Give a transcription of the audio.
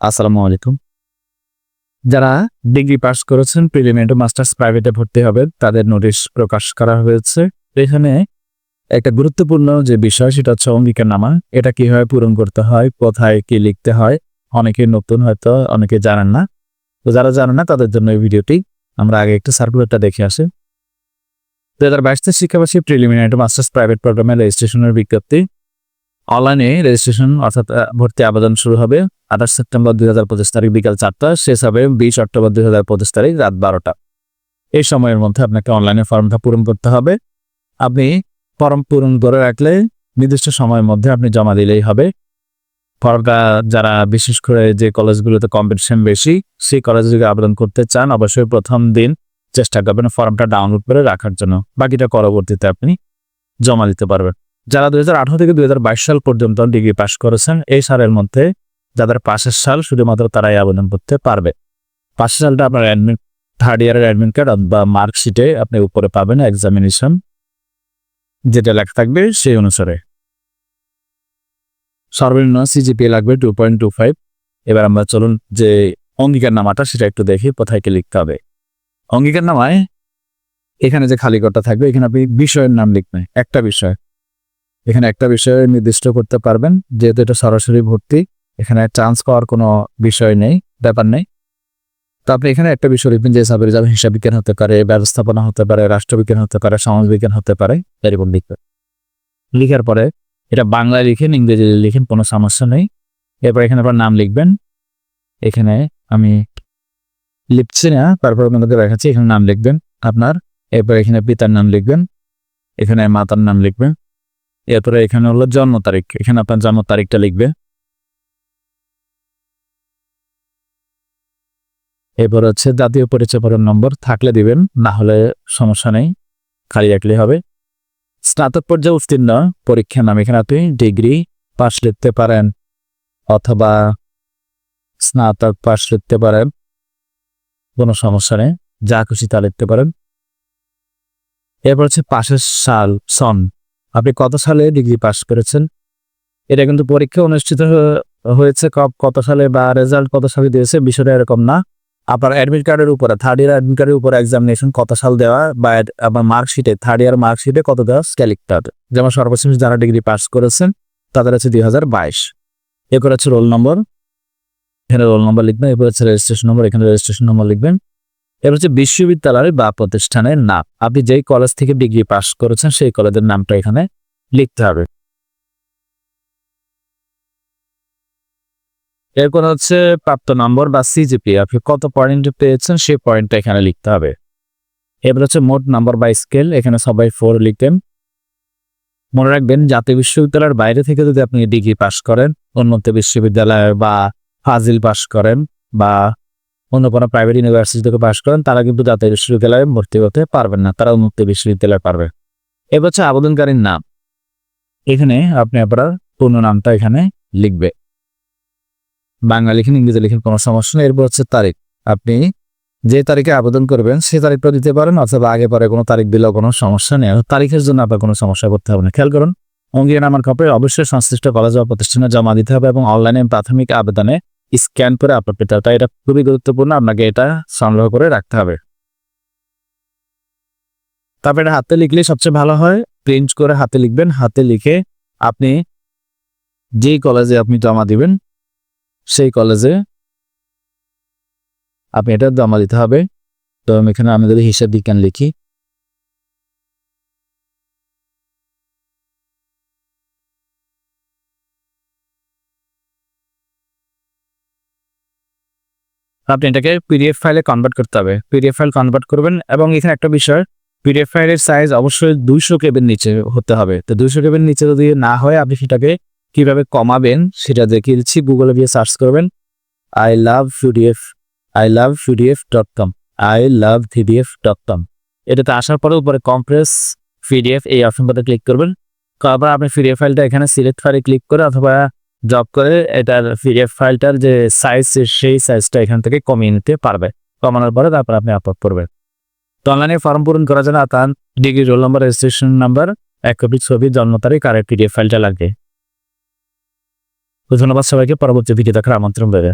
আসসালামু আলাইকুম। যারা ডিগ্রি পাস করেছেন, প্রিলিমিনারি মাস্টার্স প্রাইভেটে ভর্তি হবে, তাদের নোটিশ প্রকাশ করা হয়েছে। এখানে একটা গুরুত্বপূর্ণ যে বিষয়, সেটা হচ্ছে অঙ্গীকার নামা এটা কীভাবে পূরণ করতে হয়, কোথায় কি লিখতে হয়, অনেকে নতুন হয়তো, অনেকে জানেন না। তো যারা জানেন না, তাদের জন্য এই ভিডিওটি আমরা আগে একটু সার্কুলারটা দেখে আসি। দু হাজার বাইশ থেকে শিক্ষাবাসী প্রিলিমিনারি মাস্টার্স প্রাইভেট প্রোগ্রামে রেজিস্ট্রেশনের বিজ্ঞপ্তি। অনলাইনে রেজিস্ট্রেশন অর্থাৎ ভর্তি আবেদন শুরু হবে। আঠাশ সেপ্টেম্বর দুই হাজার পঁচিশ তারিখ বিকাল চারটা, শেষ হবে বিশ অক্টোবর দুই হাজার পঁচিশ তারিখ রাত বারোটা। এই সময়ের মধ্যে আপনাকে অনলাইনে ফর্মটা পূরণ করতে হবে। আপনি ফর্ম পূরণ করে রাখলে নির্দিষ্ট সময়ের মধ্যে আপনি জমা দিলেই হবে। ফর্মটা যারা বিশেষ করে যে কলেজগুলোতে কম্পিটিশন বেশি, সেই কলেজে যদি আবেদন করতে চান, অবশ্যই প্রথম দিন চেষ্টা করবেন ফর্মটা ডাউনলোড করে রাখার জন্য। বাকিটা পরবর্তীতে আপনি জমা দিতে পারবেন। যারা দুই হাজার আঠারো থেকে দুই হাজার বাইশ সাল পর্যন্ত ডিগ্রি পাশ করেছেন, এই সালের মধ্যে যাদের পাশের সাল শুধুমাত্র তারাই আবেদন করতে পারবে। পাশের সালটা আপনার অ্যাডমিট থার্ড ইয়ারের অ্যাডমিট কার্ড বা মার্কশিটে আপনি উপরে পাবেন এক্সামিনেশন যেটা লেখা থাকবে সেই অনুসারে। সর্বনিম্ন সিজিপি লাগবে টু পয়েন্ট টু ফাইভ এবার আমরা চলুন যে অঙ্গীকার নামাটা সেটা একটু দেখি, কোথায় কি লিখতে হবে। অঙ্গীকার নামায় এখানে যে খালি ঘরটা থাকবে, এখানে আপনি বিষয়ের নাম লিখবেন, একটা বিষয়। এখানে একটা বিষয় নির্দিষ্ট করতে পারবেন, যেহেতু এটা সরাসরি ভর্তি। এখানে চান্স পাওয়ার কোনো বিষয় নেই, ব্যাপার নেই। তো আপনি এখানে একটা বিষয় লিখবেন যে হিসাবে যাবে, হিসাব বিজ্ঞান হতে পারে, ব্যবস্থাপনা হতে পারে রাষ্ট্রবিজ্ঞান হতে পারে সমাজবিজ্ঞান হতে পারে এরকম লিখবেন। লিখার পরে এটা বাংলায় লিখেন ইংরেজি লিখেন, কোনো সমস্যা নেই। এরপর এখানে আপনার নাম লিখবেন। এখানে আমি লিখছি না, তারপর আপনাদেরকে দেখাচ্ছি, এখানে নাম লিখবেন আপনার। এরপর এখানে পিতার নাম লিখবেন। এখানে মাতার নাম লিখবেন। এরপরে এখানে হলো জন্ম তারিখ। এখানে আপনার জন্ম তারিখটা লিখবে। এরপর হচ্ছে জাতীয় পরিচয়পত্রের নম্বর থাকলে দিবেন, না হলে সমস্যা নেই, খালি রাখলে হবে। স্নাতক পর্যায়ে উত্তীর্ণ, পরীক্ষার নাম এখানে আপনি ডিগ্রি পাস লিখতে পারেন অথবা স্নাতক পাস লিখতে পারেন, কোনো সমস্যা নেই, যা খুশি তা লিখতে পারেন। এরপর হচ্ছে পাশের সাল, সন, আপনি কত সালে ডিগ্রি পাস করেছেন? এটা কিন্তু পরীক্ষা অনুষ্ঠিত হয়েছে কত সালে বা রেজাল্ট কত সালে দিয়েছে বিষয়টা এরকম না। আপনার অ্যাডমিট কার্ডের উপরে থার্ড ইয়ার অ্যাডমিট কার্ডের উপরে এক্সামিনেশন কত সাল দেওয়া বা আপনার মার্কশিটে থার্ড ইয়ার মার্কশিটে কত দেওয়া হবে যেমন সর্বশেষ যারা ডিগ্রি পাস করেছেন, তাদের হচ্ছে দুই হাজার বাইশ। এরপর হচ্ছে রোল নম্বর এখানে রোল নম্বর লিখবেন, এরপর হচ্ছে রেজিস্ট্রেশন নম্বর এখানে রেজিস্ট্রেশন নম্বর লিখবেন। এবার হচ্ছে বিশ্ববিদ্যালয় বা প্রতিষ্ঠানের নাম। আপনি যেই কলেজ থেকে ডিগ্রি পাস করেছেন, সেই কলেজের নামটা এখানে লিখতে হবে। এরপর হচ্ছে প্রাপ্ত নম্বর বা সিজিপি আপনি কত পয়েন্ট পেয়েছেন সেই পয়েন্টটা এখানে লিখতে হবে। এবার হচ্ছে মোট নাম্বার বা স্কেল এখানে সবাই ফোর লিখবেন। মনে রাখবেন, জাতীয় বিশ্ববিদ্যালয়ের বাইরে থেকে যদি আপনি ডিগ্রি পাস করেন, উন্নত বিশ্ববিদ্যালয় বা ফাজিল পাস করেন, বা অন্য কোনো প্রাইভেট ইউনিভার্সিটি থেকে পাস করেন, তারা কিন্তু জাতীয় বিশ্ববিদ্যালয়ে ভর্তি হতে পারবেন না, তারা উন্নত বিশ্ববিদ্যালয়ে পারবে। এবার হচ্ছে আবেদনকারীর নাম। এখানে আপনি আপনার পূর্ণ নামটা এখানে লিখবে। বাংলা লিখেন, ইংরেজি লিখেন, কোনো সমস্যা নেই। এরপর হচ্ছে তারিখ। আপনি যে তারিখে আবেদন করবেন সেই তারিখটা দিতে পারেন, অথবা আগে পরে কোনো তারিখ দিলেও কোনো সমস্যা নেই। তারিখের জন্য আপনার কোনো সমস্যা করতে হবে না। খেয়াল করুন, অঙ্গীকার নামার কপি অবশ্যই সংশ্লিষ্ট কলেজ বা প্রতিষ্ঠানে জমা দিতে হবে এবং অনলাইনে প্রাথমিক আবেদনে স্ক্যান করে আপলোড পেতে হবে। তাই এটা খুবই গুরুত্বপূর্ণ, আপনাকে এটা সংগ্রহ করে রাখতে হবে। তারপরে এটা হাতে লিখলে সবচেয়ে ভালো হয় প্রিন্ট করে হাতে লিখবেন। হাতে লিখে আপনি যেই কলেজে আপনি জমা দিবেন সেই কলেজে আপনি এটা জমা দিতে হবে। তো আমি এখানে আমি যদি হিসাব বিজ্ঞান লিখি। আপনি এটাকে পিডিএফ ফাইলে কনভার্ট করতে হবে। পিডিএফ ফাইল কনভার্ট করবেন এবং এখানে একটা বিষয় পিডিএফ ফাইলের সাইজ অবশ্যই দুইশো কেবের নিচে হতে হবে। তো দুইশো কেবের নিচে যদি না হয়, আপনি সেটাকে কীভাবে কমাবেন সেটা দেখিয়ে দিচ্ছি। গুগলে গিয়ে সার্চ করবেন। I love PDF I love PDF dot com I love PDF dot com এটাতে আসার পরে উপরে কম্প্রেস পিডিএফ এই অপশনটাতে ক্লিক করবেন। তারপর আপনি পিডিএফ ফাইলটা এখানে সিলেক্ট ফাইলে ক্লিক করে অথবা জব করে এটার পিডিএফ ফাইলটার যে সাইজ সেই সাইজটা এখান থেকে কমিয়ে নিতে পারবে। কমানোর পরে তারপর আপনি আপলোড করবেন। তো অনলাইনে ফর্ম পূরণ করার জন্য তার degree roll number registration number এক কপি ছবি, জন্ম তারিখ আর পিডিএফ ফাইলটা লাগে তো ধন্যবাদ সবাইকে। পরবর্তী ভিডিও দেখার আমন্ত্রণ দেবে